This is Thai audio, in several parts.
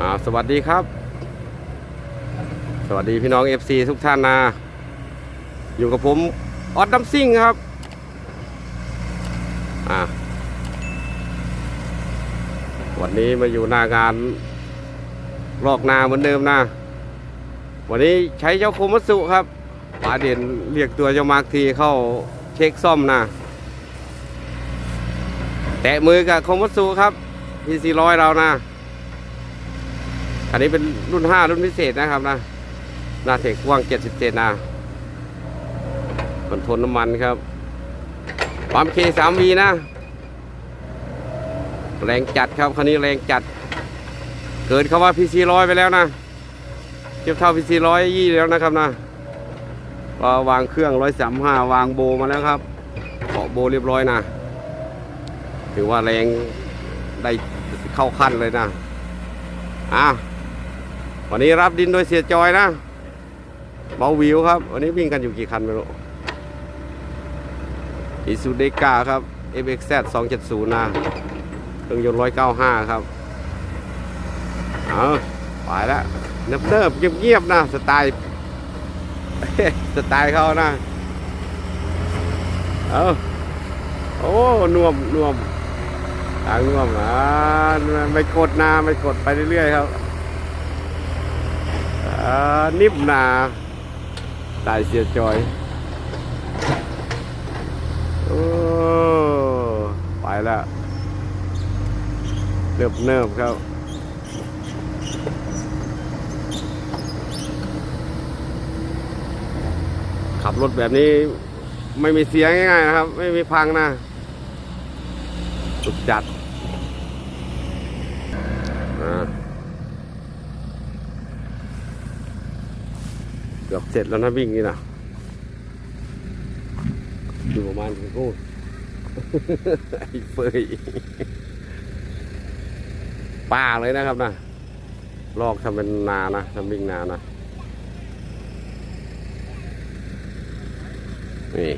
อ่าสวัสดีครับ สวัสดีพี่น้อง FC ทุกท่านนะ อยู่กับผมออดดัมซิ่งครับอ่าวันนี้มาอยู่หน้างานลอกนาเหมือนเดิมนะวันนี้ใช้เจ้าโคมัตสุครับป๋าเด่นเรียกตัวเจ้ามาร์คทีเข้าเช็คซ่อมนะแตะมือกับโคมัตสุครับพีซีร้อยเรานะ อันนี้เป็นรุ่น 5 รุ่นพิเศษนะครับนะนาเทคกว้าง77นะมันทนน้ำมันครับปั๊มเคสามวีนะ แรงจัดครับคันนี้แรงจัด เกินคำว่าพีซีร้อยไปแล้วนะเทียบเท่าพีซีร้อยยี่แล้วนะครับนะก็วางเครื่องร้อยสามห้าวางโบมาแล้วครับเกาะโบเรียบร้อยนะถือว่าแรงได้เข้าขั้นเลยนะอะ วันนี้รับดินโดยเสียจอยนะเบาวิวครับ วันนี้วิ่งกันอยู่กี่คันไม่รู้อิซูเดกาครับ FXZ 270 นะเครื่องยนต์195 ครับ เอาไปแล้วเนิบเนิบๆเงียบๆนะ สไตล์สไตล์เขานะ เอาโอ้นวมนวมทางนวมอ่าไม่กดนะไม่กดไปเรื่อยๆครับ นิ่มหนาได้เสียจอยโอ้ไปแล้วเนิบเนิบครับขับรถแบบนี้ไม่มีเสียงง่ายๆนะครับ ไม่มีพังนะสุดจัดอ่า เกือบเสร็จแล้วนะวิ่งนี่นะอยู่ประมาณกี่โคตรไอ้เฟยป้าเลยนะครับนะลอกทำเป็นนานะทำวิ่งนานะนี่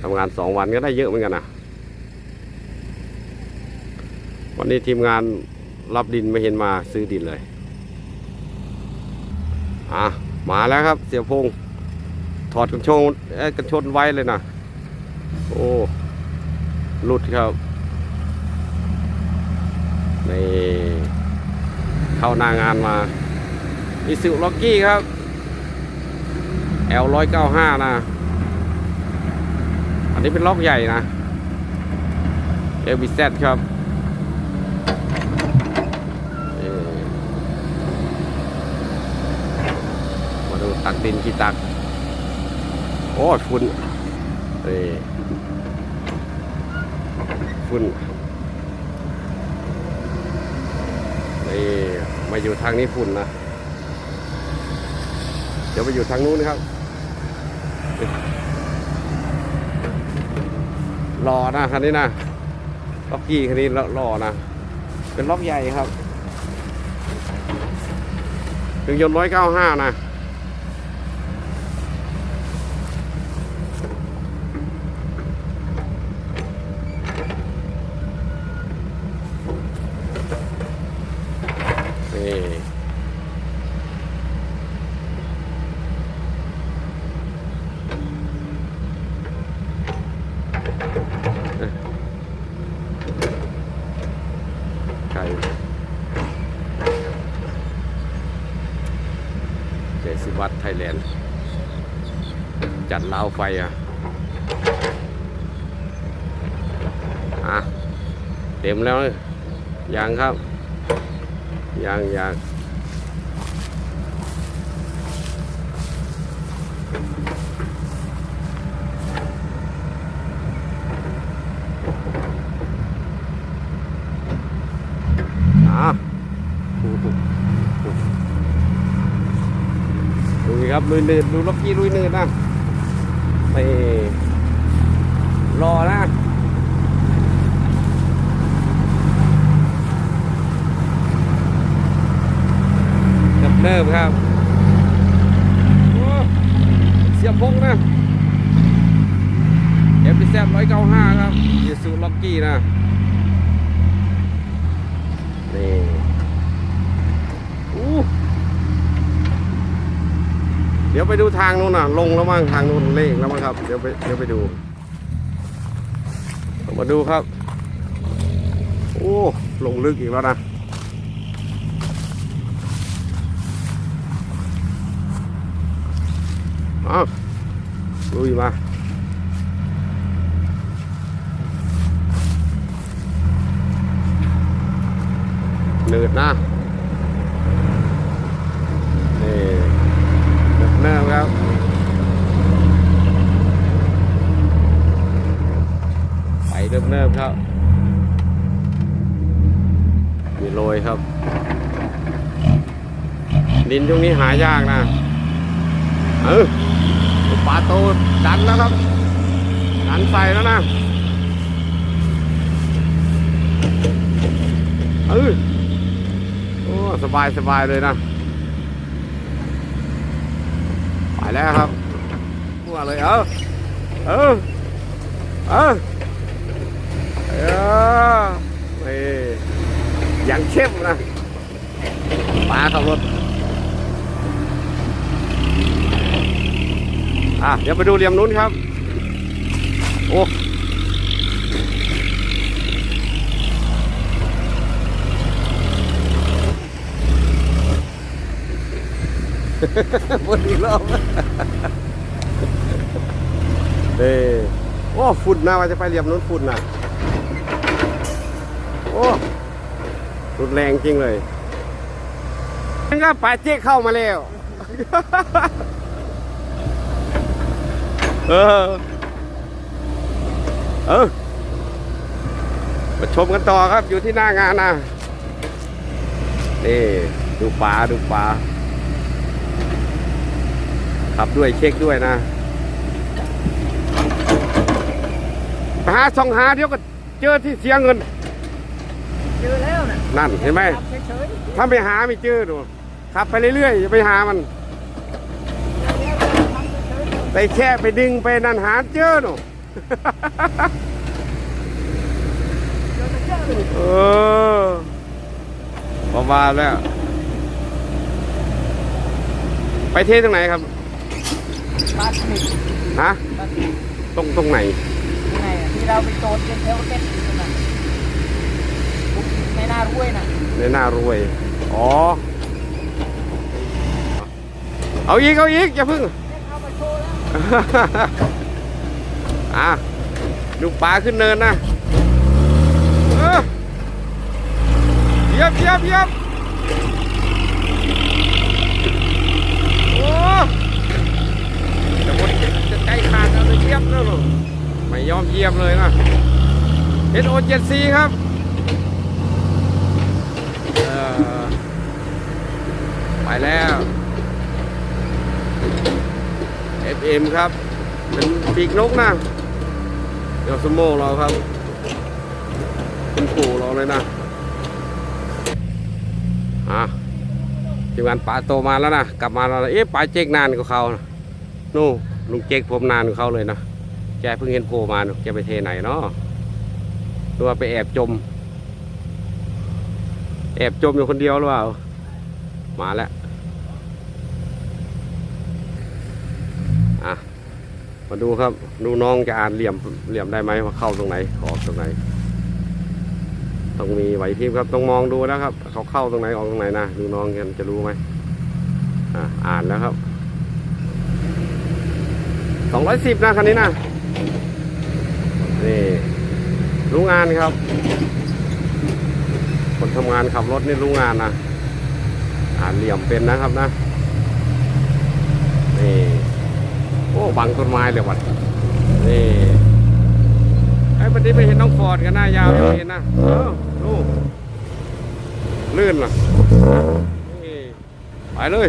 ทำงานสองวันก็ได้เยอะเหมือนกันนะวันนี้ทีมงานรับดินไม่เห็นมาซื้อดินเลยอะ มาแล้วครับ เสียพงถอดกันชงเอ้กันชนไว้เลยนะโอ้หลุดครับนี่เข้าหน้างานมาอิสุล็อกกี้ครับ L ร้อยเก้าห้านะ อันนี้เป็นล็อกใหญ่นะ LBZ ครับเอ่อ มาดู ตักดินกี่ตัก โอ้ฝุ่นเอ้ยฝุ่นนี่มาอยู่ทางนี้ฝุ่นนะ เดี๋ยวไปอยู่ทางนู้นนะครับ รอนะคันนี้นะล็อกกี้คันนี้รอนะ เป็นล็อกใหญ่ครับถึงยนต์ร้อยเก้าห้านะ นี่เอ๊ะใครเจสิ วัดไทยแลนด์ จัดลาวไฟอะอะเต็มแล้วยังครับยังยังอะดูสิครับ ลุยเนินดูล็อกกี้ลุยเนินนะไปรอนะจับเนิบครับเสียบพงนะเอฟพีแซร้อยเก้าห้าครับเยซูล็อกกี้นะนี่อู้ เดี๋ยวไปดูทางนู้นน่ะ ลงแล้วมั้งทางนู้นเลขแล้วมั้งครับ เดี๋ยวไปเดี๋ยวไปดู มาดูครับ โอ้ลงลึกอีกแล้วนะเอาลุยมาเนืดนะ นี่ เนิบครับ ไปเนิบเนิบครับมีโรยครับ ดินช่วงนี้หายากนะ เออปลาโตดันแล้วครับ ดันใส่แล้วนะเออโอ้สบายสบายเลยนะ ไป แล้วครับมั่วเลยเออเออเออเออเฮ้ยอย่างเข้มนะปลาขับรถอะเดี๋ยวไปดูเหลี่ยมนู้นครับ โอ้ วนอีกรอบเด้โอ้ฝุ่นนะว่าจะไปเหลี่ยมนู้นฝุ่นนะโอ้รุนแรงจริงเลยนั่นก็ปาเจ๊เข้ามาแล้ว เออ เออมาชมกันต่อครับอยู่ที่หน้างานนะนี่ดูปลาดูปลา ขับด้วยเช็คด้วยนะไปหาสองหาเดี๋ยวก็เจอที่เสียเงิน เจอแล้วน่ะนั่นเห็นไหมขับเฉยถ้าไม่หาไม่เจอดูขับไปเรื่อยๆอย่าไปหามันๆทำเฉยไปแค่ไปดึงไปนั่นหาเจอหนูๆเจอเจอเลยเออประมาณแล้ว ไปเทตรงไหนครับ ปลาสนิทฮะปลาสนิทตรงตรงไหนที่ไหนอะที่เราไปโจรเจ็ดเทวเต็ดอยู่ตรงนั้นในหน้ารวยน่ะในหน้ารวย อ๋อ เอาอีก เอาอีก อย่าพึ่งเนี่ยเอามาโชว์แล้ว อะดูปลาขึ้นเนินนะเออเหยียบเหยียบเหยียบโอ้จะหมดจะใจขาดเอาเลยเหยียบแล้วหรอ ไม่ยมเหยียบเลยนะเอโอเจ็ดซีครับไปแล้ว FM ครับ เป็นปีกนกนะ เดี๋ยวสโมเราครับเป็นปู่เราเลยนะอะทีมงานป๋าโตมาแล้วนะ กลับมาแล้วนะเอ๊ะป๋าเจ๊กนานกว่าเขานะนู่นลุงเจ๊กผมนานกว่าเขาเลยนะ แกเพิ่งเห็นโผล่มาเนอะแกไปเทไหนเนาะหรือว่าไปแอบจม แอบจมอยู่คนเดียวหรือเปล่า มาแล้วอะมาดูครับ ดูน้องจะอ่านเหลี่ยมเหลี่ยมได้ไหมว่าเข้าตรงไหนออกตรงไหน ต้องมีไหวพริบครับต้องมองดูแล้วครับ เขาเข้าตรงไหนออกตรงไหนนะดูน้องกันจะรู้ไหมอะอ่านแล้วครับสองร้อยสิบนะคันนี้นะ นี่รู้งานครับ คนทำงานขับรถนี่รู้งานนะอ่านเหลี่ยมเป็นนะครับนะนี่โอ้บังต้นไม้เลยวัดนี่ไอ้วันนี้ไปเห็นน้องฟอร์ดกันหน้ายาวอยู่เห็นนะเออดูลื่นเหรอไปเลย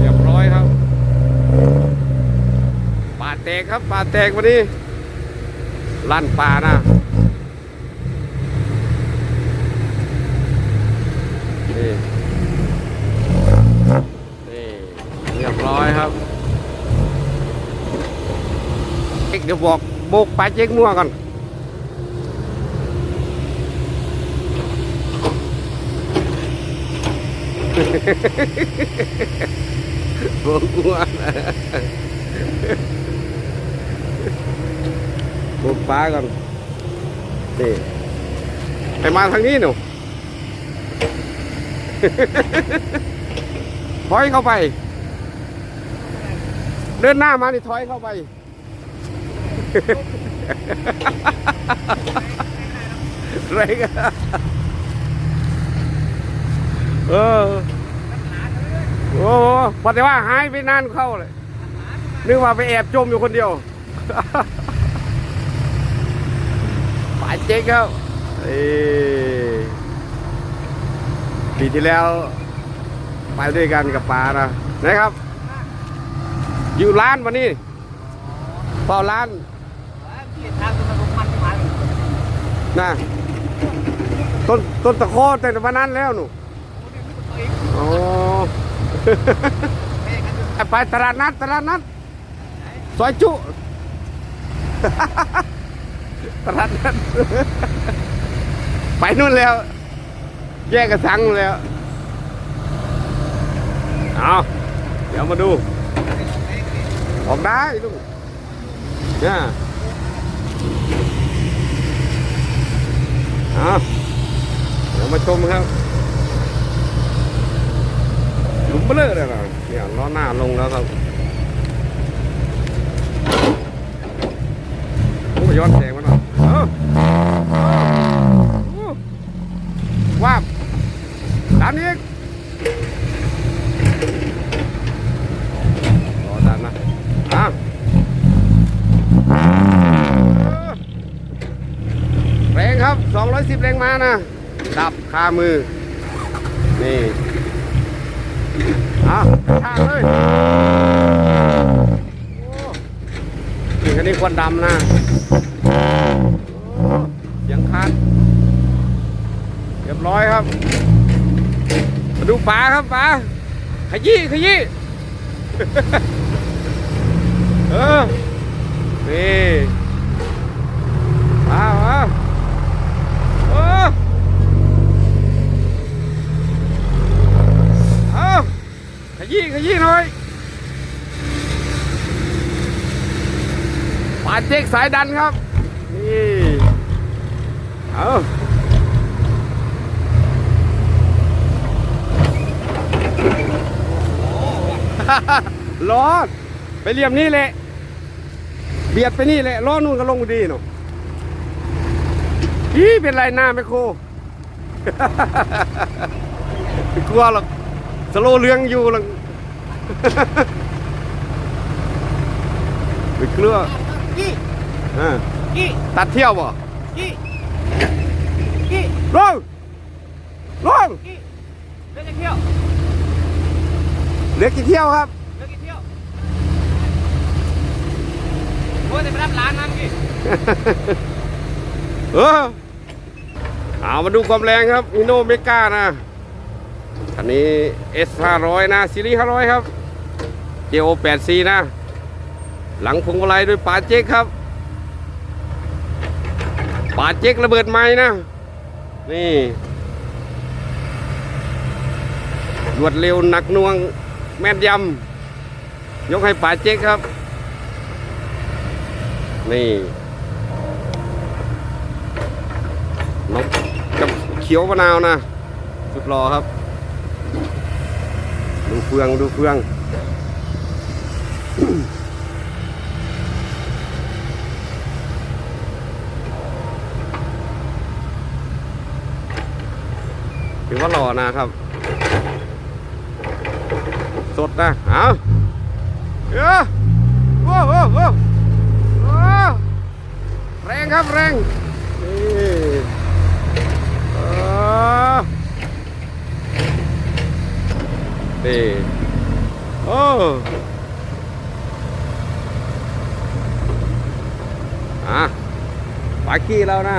เรียบร้อยครับป่า แตกครับป่าแตกวันนี้ลั่นป่านะนี่นี่เรียบร้อยครับเอ็กเดี๋ยวบอกโบกปลาเจ๊กมั่วก่อนผมกลัวนะ บุกป้าก่อนนี่ไปมาทางนี้หนูถอยเข้าไป เดินหน้ามานี่ถอยเข้าไป ไรกันเออ โอ้โหบอกแต่ว่าหายไปนานเข้าเลย นึกว่าไปแอบจมอยู่คนเดียวป่า เจ๊กครับเอ้ยปีที่แล้ว ไปด้วยกันกับปานะนะครับ อยู่ร้านวันนี้เฝ้าร้านที่ะมาลงมันะต้นต้นตะโคแต่วันนั้นแล้วหนูอ๋อไปตลาดนัดตลาดนัดซอยจุ ตลาดนัดไปนู่นแล้ว แยกกระสังแล้ว เอาเดี๋ยวมาดู ออกได้ลูกเนี่ยเอาเดี๋ยวมาชมครับหลุมเบลอเลยนะเนี่ยล้อหน้าลงแล้วครับโอ้ย้อนแสงมาหน่อยเออโอ้ว้าบดันอีกรอดันนะอะเออแรงครับ 210 แรงมานะ ดับคามือ นี่อะช่างเลยโอ้นี่คันนี้ควันดำนะเสียังคันเรียบร้อยครับ มาดูปลาครับปลาขยี้ขยี้เออนี่มามาเออ เอาข ยี้ขยี้หน่อยปาเจ๊กสายดันครับ นี่เอาล้อไปเหลี่ยมนี่แหละ เบียดไปนี่แหละล้อนู่นก็ลงดีเนาะอีเป็นไรหน้าไม่โคกลัวหรอกสโลเลี้ยงอยู่หร อกไม่กลัวกี้อ่ากี้ตัดเที่ยวบ่กี้กี้ลงลงกี้เลิกเที่ยวเหลือกี่เที่ยวครับเลิกเที่ยวโอ้ยจะไปรับร้านนั่นกี้เออเอามาดูความแรงครับอิโนเมกานะอันนี้ S 500นะซีรีส์500 ครับ JO 8 C นะ หลังพวงมาลัยด้วยปาเจ๊กครับ ปาเจ๊กระเบิดไม้นะ นี่รวดเร็วหนักน่วงแม่นยำ ยกให้ปาเจ๊กครับ นี่นกกับเขียวมะนาวนะ สุดรอครับ ดูเฟืองดูเฟือง ถือว่าหล่อนะครับ สดนะเอาเออโอ้โหโอ้โหโอ้แรงครับแรงนี่เออนี่โอ้อะปากี้เรานะ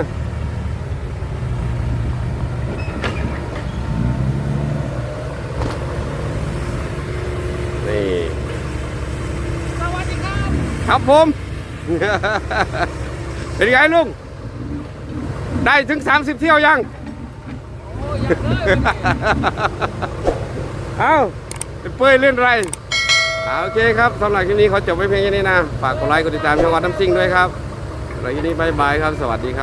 นี่ สวัสดีครับ ครับผม เป็นไงลุง ได้ถึง 30 เที่ยวยังโอ้ยยังเลยเอ้าเป็นเป้ยเล่นไรอ่าโอเคครับสำหรับคลิปนี้ขอจบไว้เพียงแค่นี้นะ ฝากกดไลค์กดติดตามช่องวัดน้ำซิ่งด้วยครับสำหรับคลิปนี้บายบายครับ สวัสดีครับ